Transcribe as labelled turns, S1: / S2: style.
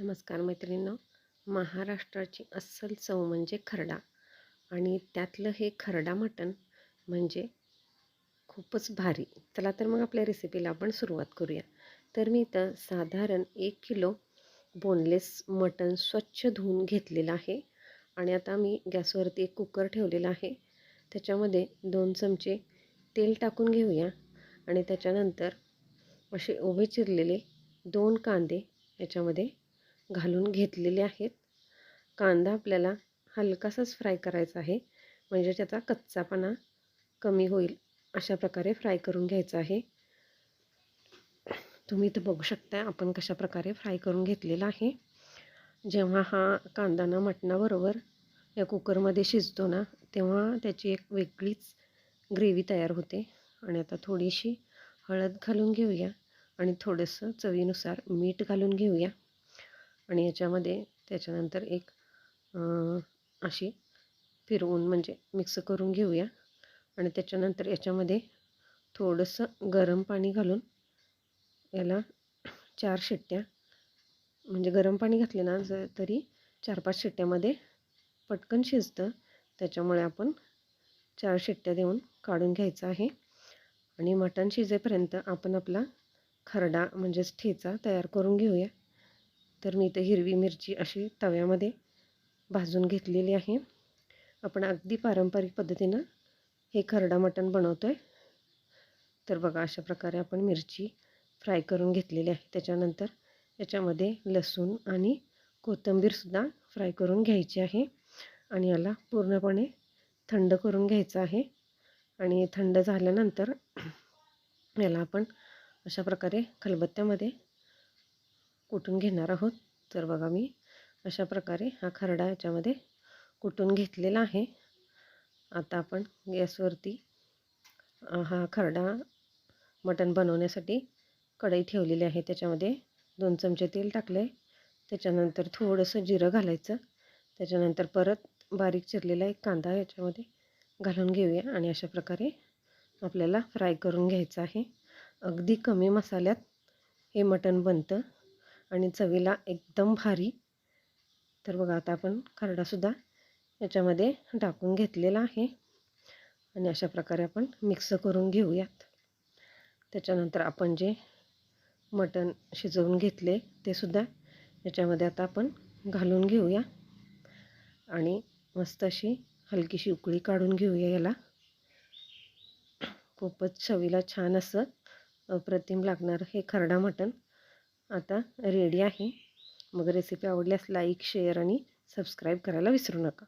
S1: नमस्कार मैत्रिणींनो. महाराष्ट्राची अस्सल चव म्हणजे खरडा. आणि त्यातलं हे खरडा मटण म्हणजे खूपच भारी. चला तर मग आपल्या रेसिपीला आपण सुरुवात करूया. तर मी इथं साधारण एक किलो बोनलेस मटण स्वच्छ धुवून घेतलेलं आहे. आणि आता मी गॅसवरती एक कुकर ठेवलेला आहे. त्याच्यामध्ये दोन चमचे तेल टाकून घेऊया. आणि त्याच्यानंतर असे उभे चिरलेले दोन कांदे याच्यामध्ये घालून घेतलेले आहेत. कांदा आपल्याला हलकासाच फ्राय करायचा आहे. म्हणजे त्याचा कच्चापणा कमी होईल अशा प्रकारे फ्राय करून घ्यायचा आहे. तुम्ही इथं बघू शकता आपण कशा प्रकारे फ्राय करून घेतलेला आहे. जेव्हा हा कांदा ना मटणाबरोबर या कुकरमध्ये शिजतो ना तेव्हा त्याची एक वेगळीच ग्रेव्ही तयार होते. आणि आता थोडीशी हळद घालून घेऊया आणि थोडंसं चवीनुसार मीठ घालून घेऊया. आणि याच्यामध्ये त्याच्यानंतर एक अशी फिरवून म्हणजे मिक्स करून घेऊया. आणि त्याच्यानंतर याच्यामध्ये थोडंसं गरम पाणी घालून याला चार शिट्ट्या म्हणजे गरम पाणी घातले ना जर तरी चार पाच शिट्ट्यामध्ये पटकन शिजतं. त्याच्यामुळे आपण चार शिट्ट्या देऊन काढून घ्यायचं आहे. आणि मटण शिजेपर्यंत आपण आपला खरडा म्हणजेच ठेचा तयार करून घेऊया. तर मी इथं हिरवी मिरची अशी तव्यामध्ये भाजून घेतलेली आहे. आपण अगदी पारंपरिक पद्धतीनं हे खरडा मटण बनवतो आहे तर बघा अशा प्रकारे आपण मिरची फ्राय करून घेतलेली आहे. त्याच्यानंतर याच्यामध्ये लसूण आणि कोथिंबीरसुद्धा फ्राय करून घ्यायची आहे. आणि याला पूर्णपणे थंड करून घ्यायचं आहे. आणि थंड झाल्यानंतर याला आपण अशा प्रकारे खलबत्त्यामध्ये कुटून घेणार आहोत? तर बघा मी अशा प्रकारे हा खरडा याच्यामध्ये कुटून घेतलेला आहे. आता आपण गॅसवरती हा खरडा मटण बनवण्यासाठी कढई ठेवलेली आहे. त्याच्यामध्ये दोन चमचे तेल टाकले त्याच्यानंतर थोडंसं जिरं घालायचं. त्याच्यानंतर परत बारीक चिरलेला एक कांदा याच्यामध्ये घालून घेऊया आणि अशा प्रकारे आपल्याला फ्राय करून घ्यायचं आहे. अगदी कमी मसाल्यात हे मटण बनतं. आणि चवीला एकदम भारी. तर बघा आता आपण खरडासुद्धा याच्यामध्ये टाकून घेतलेला आहे. आणि अशा प्रकारे आपण मिक्स करून घेऊयात. त्याच्यानंतर आपण जे मटण शिजवून घेतले ते सुद्धा याच्यामध्ये आता आपण घालून घेऊया. आणि मस्त अशी हलकीशी उकळी काढून घेऊया याला. खूपच चवीला छान असं अप्रतिम लागणार हे खरडा मटण. आता रेडी आहे. मग रेसिपी आवडल्यास लाईक शेअर आणि सबस्क्राईब करायला विसरू नका.